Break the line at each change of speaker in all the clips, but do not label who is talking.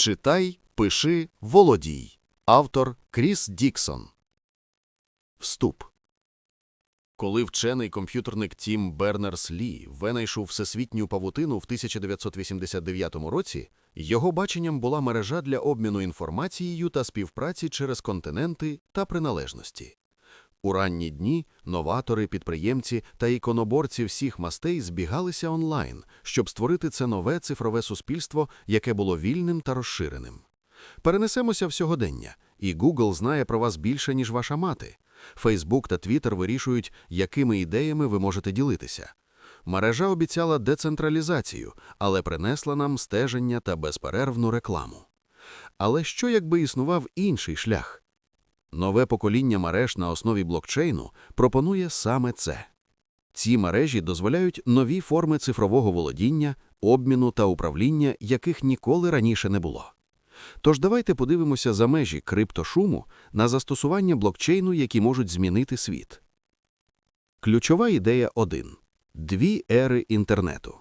Читай, пиши, володій. Автор Кріс Діксон. Вступ. Коли вчений комп'ютерник Тім Бернерс-Лі винайшов всесвітню павутину в 1989 році, його баченням була мережа для обміну інформацією та співпраці через континенти та приналежності. У ранні дні новатори, підприємці та іконоборці всіх мастей збігалися онлайн, щоб створити це нове цифрове суспільство, яке було вільним та розширеним. Перенесемося в сьогодення, і Google знає про вас більше, ніж ваша мати. Facebook та Twitter вирішують, якими ідеями ви можете ділитися. Мережа обіцяла децентралізацію, але принесла нам стеження та безперервну рекламу. Але що якби існував інший шлях? Нове покоління мереж на основі блокчейну пропонує саме це. Ці мережі дозволяють нові форми цифрового володіння, обміну та управління, яких ніколи раніше не було. Тож давайте подивимося за межі криптошуму на застосування блокчейну, які можуть змінити світ. Ключова ідея 1. Дві ери інтернету.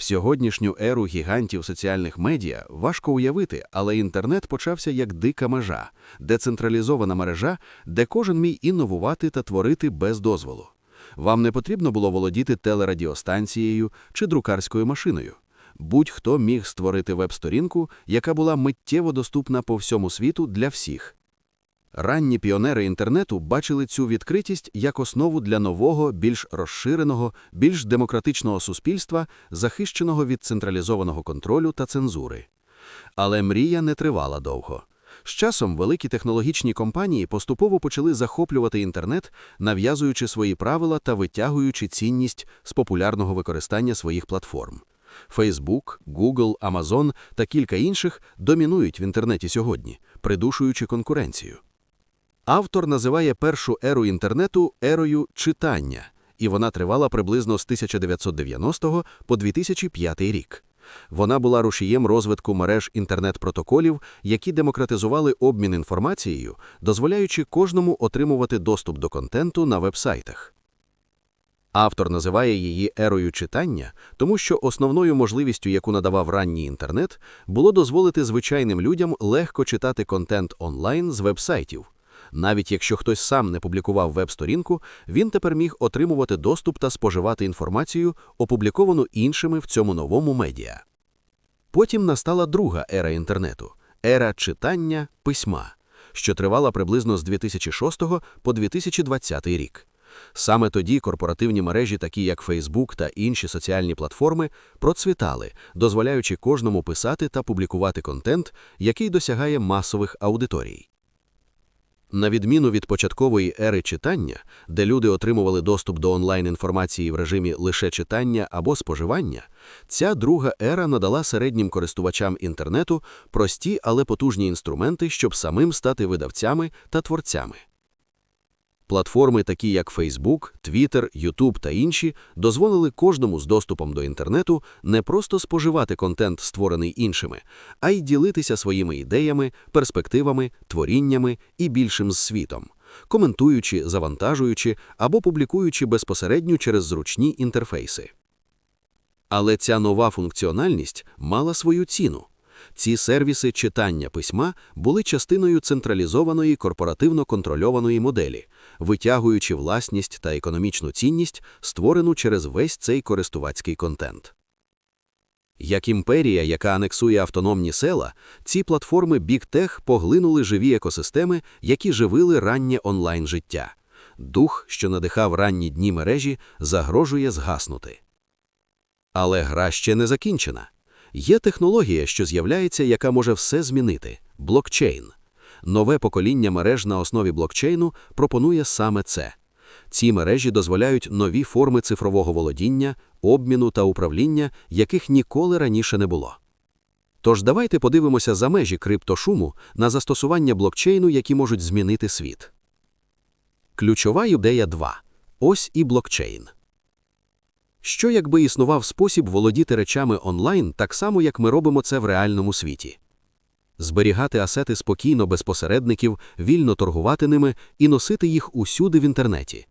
В сьогоднішню еру гігантів соціальних медіа важко уявити, але інтернет почався як дика межа, децентралізована мережа, де кожен міг інновувати та творити без дозволу. Вам не потрібно було володіти телерадіостанцією чи друкарською машиною. Будь-хто міг створити веб-сторінку, яка була миттєво доступна по всьому світу для всіх. Ранні піонери інтернету бачили цю відкритість як основу для нового, більш розширеного, більш демократичного суспільства, захищеного від централізованого контролю та цензури. Але мрія не тривала довго. З часом великі технологічні компанії поступово почали захоплювати інтернет, нав'язуючи свої правила та витягуючи цінність з популярного використання своїх платформ. Facebook, Google, Amazon та кілька інших домінують в інтернеті сьогодні, придушуючи конкуренцію. Автор називає першу еру інтернету ерою читання, і вона тривала приблизно з 1990 по 2005 рік. Вона була рушієм розвитку мереж інтернет-протоколів, які демократизували обмін інформацією, дозволяючи кожному отримувати доступ до контенту на вебсайтах. Автор називає її ерою читання, тому що основною можливістю, яку надавав ранній інтернет, було дозволити звичайним людям легко читати контент онлайн з вебсайтів. Навіть якщо хтось сам не публікував веб-сторінку, він тепер міг отримувати доступ та споживати інформацію, опубліковану іншими в цьому новому медіа. Потім настала друга ера інтернету ера читання письма, що тривала приблизно з 2006 по 2020 рік. Саме тоді корпоративні мережі, такі як Facebook та інші соціальні платформи, процвітали, дозволяючи кожному писати та публікувати контент, який досягає масових аудиторій. На відміну від початкової ери читання, де люди отримували доступ до онлайн-інформації в режимі лише читання або споживання, ця друга ера надала середнім користувачам інтернету прості, але потужні інструменти, щоб самим стати видавцями та творцями. Платформи, такі як Facebook, Twitter, YouTube та інші, дозволили кожному з доступом до інтернету не просто споживати контент, створений іншими, а й ділитися своїми ідеями, перспективами, творіннями і більшим з світом, коментуючи, завантажуючи або публікуючи безпосередньо через зручні інтерфейси. Але ця нова функціональність мала свою ціну. Ці сервіси читання письма були частиною централізованої корпоративно контрольованої моделі, витягуючи власність та економічну цінність, створену через весь цей користувацький контент. Як імперія, яка анексує автономні села, ці платформи Big Tech поглинули живі екосистеми, які живили раннє онлайн життя. Дух, що надихав ранні дні мережі, загрожує згаснути. Але гра ще не закінчена. Є технологія, що з'являється, яка може все змінити блокчейн. Нове покоління мереж на основі блокчейну пропонує саме це. Ці мережі дозволяють нові форми цифрового володіння, обміну та управління, яких ніколи раніше не було. Тож давайте подивимося за межі криптошуму на застосування блокчейну, які можуть змінити світ. Ключова ідея 2. Ось і блокчейн. Що якби існував спосіб володіти речами онлайн так само, як ми робимо це в реальному світі? Зберігати асети спокійно без посередників, вільно торгувати ними і носити їх усюди в інтернеті.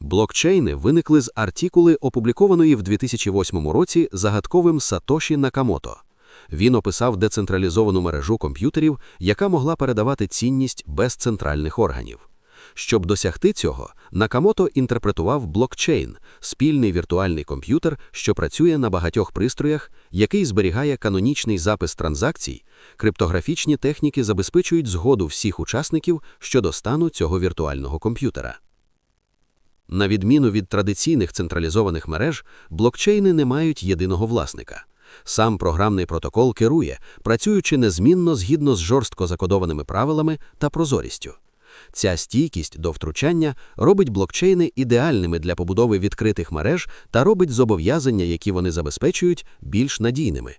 Блокчейни виникли з артикули, опублікованої в 2008 році загадковим Сатоші Накамото. Він описав децентралізовану мережу комп'ютерів, яка могла передавати цінність без центральних органів. Щоб досягти цього, Накамото інтерпретував блокчейн – спільний віртуальний комп'ютер, що працює на багатьох пристроях, який зберігає канонічний запис транзакцій. Криптографічні техніки забезпечують згоду всіх учасників щодо стану цього віртуального комп'ютера. На відміну від традиційних централізованих мереж, блокчейни не мають єдиного власника. Сам програмний протокол керує, працюючи незмінно згідно з жорстко закодованими правилами та прозорістю. Ця стійкість до втручання робить блокчейни ідеальними для побудови відкритих мереж та робить зобов'язання, які вони забезпечують, більш надійними.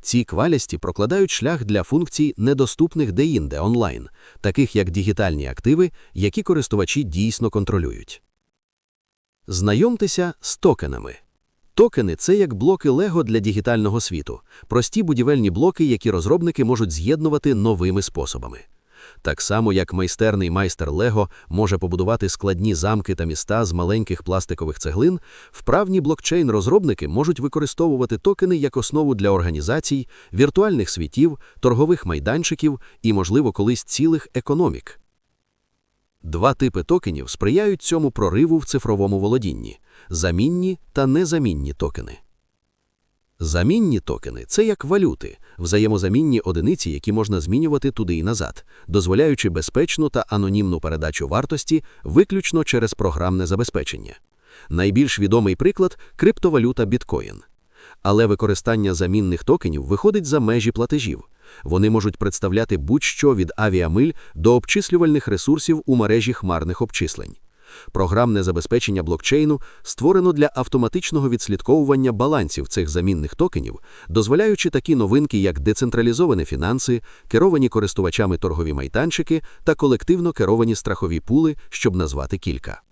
Ці квалясті прокладають шлях для функцій, недоступних деінде онлайн, таких як дігітальні активи, які користувачі дійсно контролюють. Знайомтеся з токенами. Токени – це як блоки Лего для дігітального світу, прості будівельні блоки, які розробники можуть з'єднувати новими способами. Так само, як майстерний майстер Лего може побудувати складні замки та міста з маленьких пластикових цеглин, вправні блокчейн-розробники можуть використовувати токени як основу для організацій, віртуальних світів, торгових майданчиків і, можливо, колись цілих економік. Два типи токенів сприяють цьому прориву в цифровому володінні – замінні та незамінні токени. Замінні токени – це як валюти, взаємозамінні одиниці, які можна змінювати туди і назад, дозволяючи безпечну та анонімну передачу вартості виключно через програмне забезпечення. Найбільш відомий приклад – криптовалюта біткоін. Але використання замінних токенів виходить за межі платежів. Вони можуть представляти будь-що від авіамиль до обчислювальних ресурсів у мережі хмарних обчислень. Програмне забезпечення блокчейну створено для автоматичного відслідковування балансів цих замінних токенів, дозволяючи такі новинки, як децентралізовані фінанси, керовані користувачами торгові майданчики та колективно керовані страхові пули, щоб назвати кілька.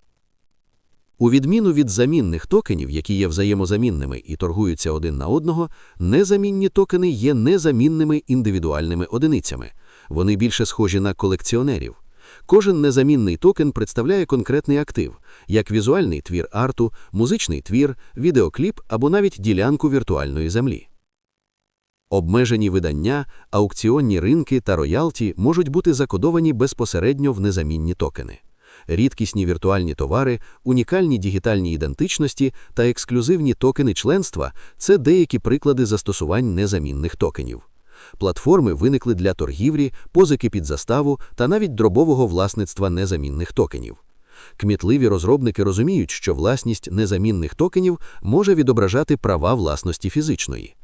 У відміну від замінних токенів, які є взаємозамінними і торгуються один на одного, незамінні токени є незамінними індивідуальними одиницями. Вони більше схожі на колекціонерів. Кожен незамінний токен представляє конкретний актив, як візуальний твір арту, музичний твір, відеокліп або навіть ділянку віртуальної землі. Обмежені видання, аукціонні ринки та роялті можуть бути закодовані безпосередньо в незамінні токени. Рідкісні віртуальні товари, унікальні дігітальні ідентичності та ексклюзивні токени членства це деякі приклади застосувань незамінних токенів. Платформи виникли для торгівлі, позики під заставу та навіть дробового власництва незамінних токенів. Кмітливі розробники розуміють, що власність незамінних токенів може відображати права власності фізичної.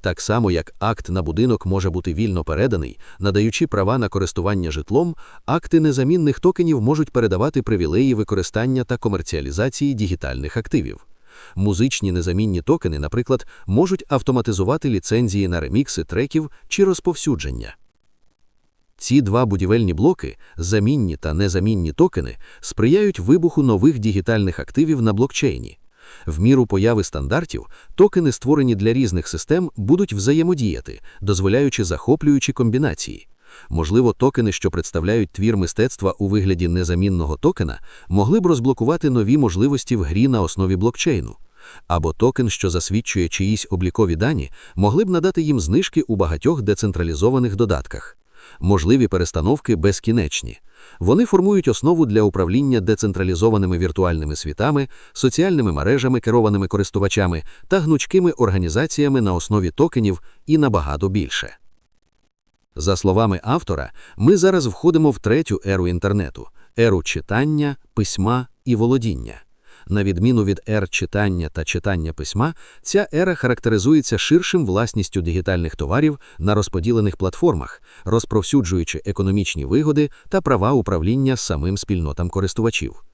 Так само, як акт на будинок може бути вільно переданий, надаючи права на користування житлом, акти незамінних токенів можуть передавати привілеї використання та комерціалізації дігітальних активів. Музичні незамінні токени, наприклад, можуть автоматизувати ліцензії на ремікси треків чи розповсюдження. Ці два будівельні блоки, замінні та незамінні токени, сприяють вибуху нових дігітальних активів на блокчейні. В міру появи стандартів, токени, створені для різних систем, будуть взаємодіяти, дозволяючи захоплюючі комбінації. Можливо, токени, що представляють твір мистецтва у вигляді незамінного токена, могли б розблокувати нові можливості в грі на основі блокчейну. Або токен, що засвідчує чиїсь облікові дані, могли б надати їм знижки у багатьох децентралізованих додатках. Можливі перестановки безкінечні. Вони формують основу для управління децентралізованими віртуальними світами, соціальними мережами, керованими користувачами та гнучкими організаціями на основі токенів і набагато більше. За словами автора, ми зараз входимо в третю еру інтернету еру читання, письма і володіння. На відміну від ер читання та читання письма, ця ера характеризується ширшим власністю дигітальних товарів на розподілених платформах, розповсюджуючи економічні вигоди та права управління самим спільнотам користувачів.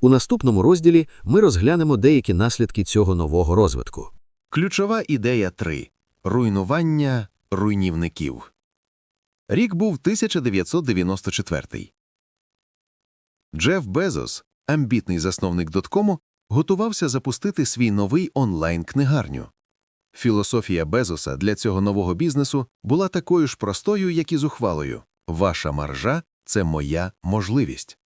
У наступному розділі ми розглянемо деякі наслідки цього нового розвитку.
Ключова ідея 3. Руйнування руйнівників. Рік був 1994. Джеф Безос, амбітний засновник доткому, готувався запустити свій новий онлайн-книгарню. Філософія Безоса для цього нового бізнесу була такою ж простою, як і зухвалою. Ваша маржа це моя можливість.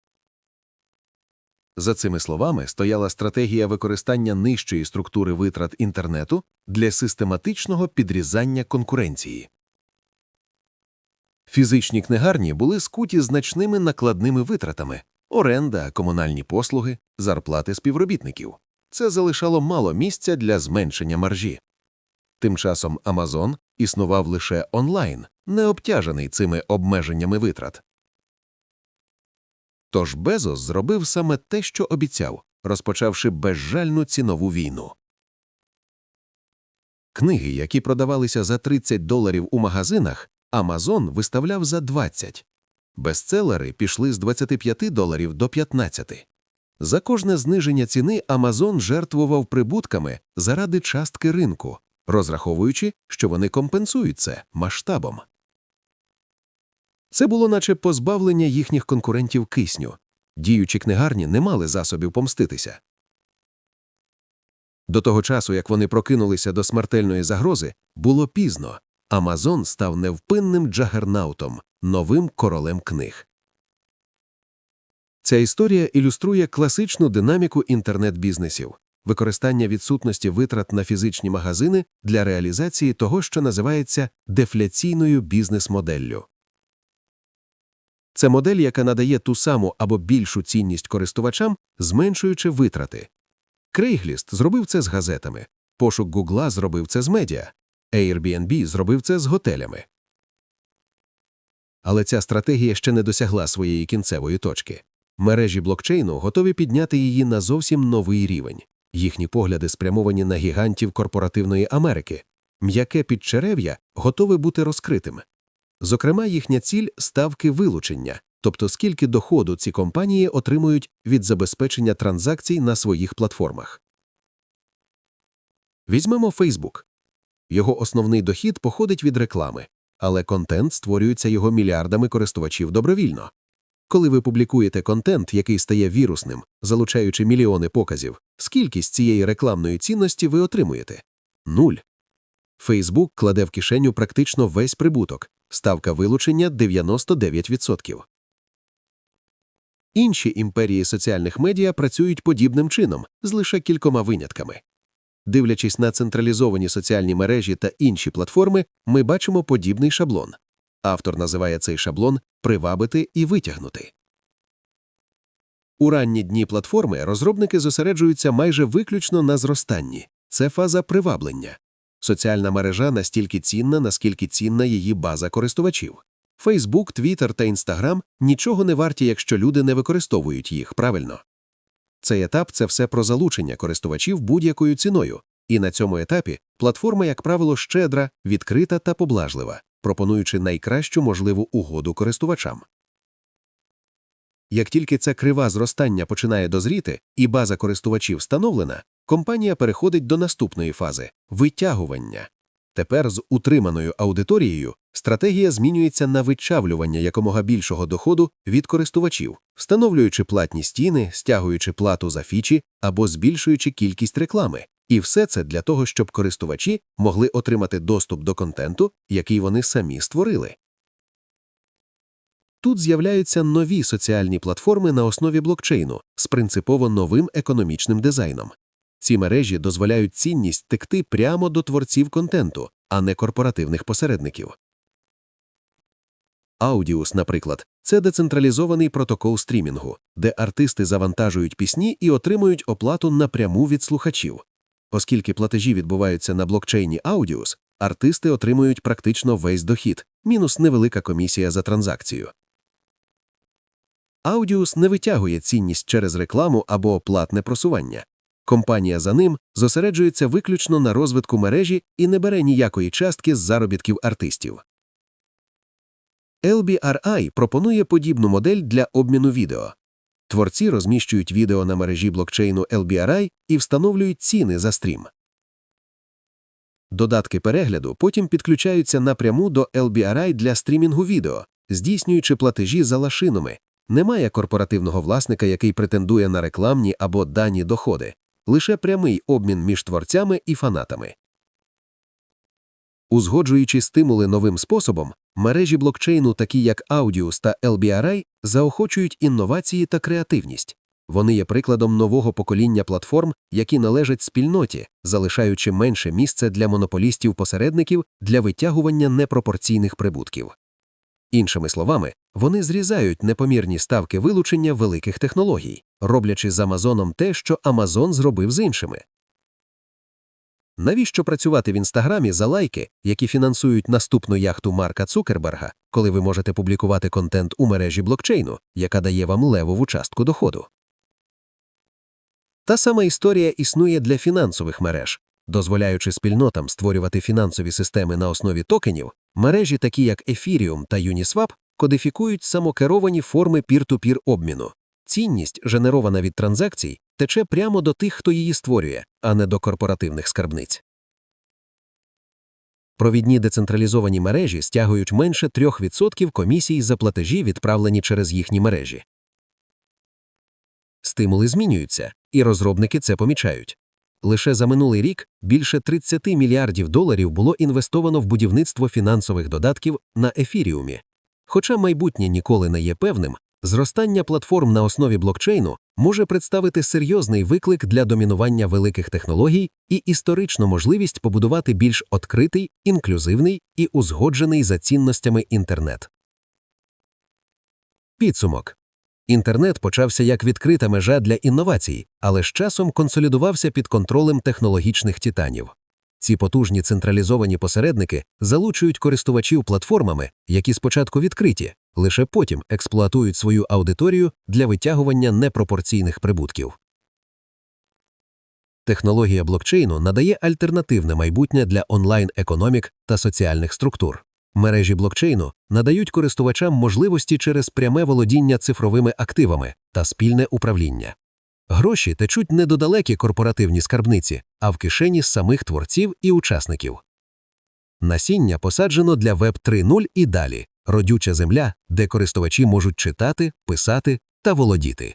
За цими словами стояла стратегія використання нижчої структури витрат інтернету для систематичного підрізання конкуренції. Фізичні книгарні були скуті значними накладними витратами оренда, комунальні послуги, зарплати співробітників. Це залишало мало місця для зменшення маржі. Тим часом Amazon існував лише онлайн, не обтяжений цими обмеженнями витрат. Тож Безос зробив саме те, що обіцяв, розпочавши безжальну цінову війну. Книги, які продавалися за 30 доларів у магазинах, Amazon виставляв за 20. Бестселери пішли з 25 доларів до 15. За кожне зниження ціни Amazon жертвував прибутками заради частки ринку, розраховуючи, що вони компенсують це масштабом. Це було наче позбавлення їхніх конкурентів кисню. Діючі книгарні не мали засобів помститися. До того часу, як вони прокинулися до смертельної загрози, було пізно. Амазон став невпинним джагернаутом, новим королем книг. Ця історія ілюструє класичну динаміку інтернет-бізнесів використання відсутності витрат на фізичні магазини для реалізації того, що називається дефляційною бізнес-моделлю. Це модель, яка надає ту саму або більшу цінність користувачам, зменшуючи витрати. Craigslist зробив це з газетами, пошук Гугла зробив це з медіа, Airbnb зробив це з готелями. Але ця стратегія ще не досягла своєї кінцевої точки. Мережі блокчейну готові підняти її на зовсім новий рівень. Їхні погляди спрямовані на гігантів корпоративної Америки. М'яке підчерев'я готове бути розкритим. Зокрема, їхня ціль ставки вилучення, тобто скільки доходу ці компанії отримують від забезпечення транзакцій на своїх платформах. Візьмемо Facebook. Його основний дохід походить від реклами, але контент створюється його мільярдами користувачів добровільно. Коли ви публікуєте контент, який стає вірусним, залучаючи мільйони показів, скільки з цієї рекламної цінності ви отримуєте? Нуль. Facebook кладе в кишеню практично весь прибуток, ставка вилучення 99%. Інші імперії соціальних медіа працюють подібним чином, з лише кількома винятками. Дивлячись на централізовані соціальні мережі та інші платформи, ми бачимо подібний шаблон. Автор називає цей шаблон привабити і витягнути. У ранні дні платформи розробники зосереджуються майже виключно на зростанні. Це фаза приваблення. Соціальна мережа настільки цінна, наскільки цінна її база користувачів. Facebook, Twitter та Instagram нічого не варті, якщо люди не використовують їх правильно. Цей етап це все про залучення користувачів будь-якою ціною, і на цьому етапі платформа, як правило, щедра, відкрита та поблажлива, пропонуючи найкращу можливу угоду користувачам. Як тільки ця крива зростання починає дозріти і база користувачів встановлена, компанія переходить до наступної фази витягування. Тепер з утриманою аудиторією стратегія змінюється на вичавлювання якомога більшого доходу від користувачів, встановлюючи платні стіни, стягуючи плату за фічі або збільшуючи кількість реклами. І все це для того, щоб користувачі могли отримати доступ до контенту, який вони самі створили. Тут з'являються нові соціальні платформи на основі блокчейну з принципово новим економічним дизайном. Ці мережі дозволяють цінність текти прямо до творців контенту, а не корпоративних посередників. Аудіус, наприклад, це децентралізований протокол стрімінгу, де артисти завантажують пісні і отримують оплату напряму від слухачів. Оскільки платежі відбуваються на блокчейні Audius, артисти отримують практично весь дохід, мінус невелика комісія за транзакцію. Audius не витягує цінність через рекламу або платне просування. Компанія за ним зосереджується виключно на розвитку мережі і не бере ніякої частки з заробітків артистів. LBRI пропонує подібну модель для обміну відео. Творці розміщують відео на мережі блокчейну LBRI і встановлюють ціни за стрім. Додатки перегляду потім підключаються напряму до LBRI для стрімінгу відео, здійснюючи платежі за лашинами. Немає корпоративного власника, який претендує на рекламні або дані доходи, лише прямий обмін між творцями і фанатами. Узгоджуючи стимули новим способом, мережі блокчейну, такі як Audius та LBRI, заохочують інновації та креативність. Вони є прикладом нового покоління платформ, які належать спільноті, залишаючи менше місце для монополістів-посередників для витягування непропорційних прибутків. Іншими словами, вони зрізають непомірні ставки вилучення великих технологій, роблячи з Амазоном те, що Амазон зробив з іншими. Навіщо працювати в інстаграмі за лайки, які фінансують наступну яхту Марка Цукерберга, коли ви можете публікувати контент у мережі блокчейну, яка дає вам левову частку доходу? Та сама історія існує для фінансових мереж. Дозволяючи спільнотам створювати фінансові системи на основі токенів, мережі, такі як Ethereum та Uniswap, кодифікують самокеровані форми пір-ту-пір обміну. Цінність, генерована від транзакцій, тече прямо до тих, хто її створює, а не до корпоративних скарбниць. Провідні децентралізовані мережі стягують менше 3% комісій за платежі, відправлені через їхні мережі. Стимули змінюються, і розробники це помічають. Лише за минулий рік більше 30 мільярдів доларів було інвестовано в будівництво фінансових додатків на ефіріумі. Хоча майбутнє ніколи не є певним, зростання платформ на основі блокчейну може представити серйозний виклик для домінування великих технологій і історичну можливість побудувати більш відкритий, інклюзивний і узгоджений за цінностями інтернет. Підсумок. Інтернет почався як відкрита межа для інновацій, але з часом консолідувався під контролем технологічних титанів. Ці потужні централізовані посередники залучують користувачів платформами, які спочатку відкриті, лише потім експлуатують свою аудиторію для витягування непропорційних прибутків. Технологія блокчейну надає альтернативне майбутнє для онлайн-економік та соціальних структур. Мережі блокчейну надають користувачам можливості через пряме володіння цифровими активами та спільне управління. Гроші течуть не до далекі корпоративні скарбниці, а в кишені самих творців і учасників. Насіння посаджено для Web 3.0 і далі родюча земля, де користувачі можуть читати, писати та володіти.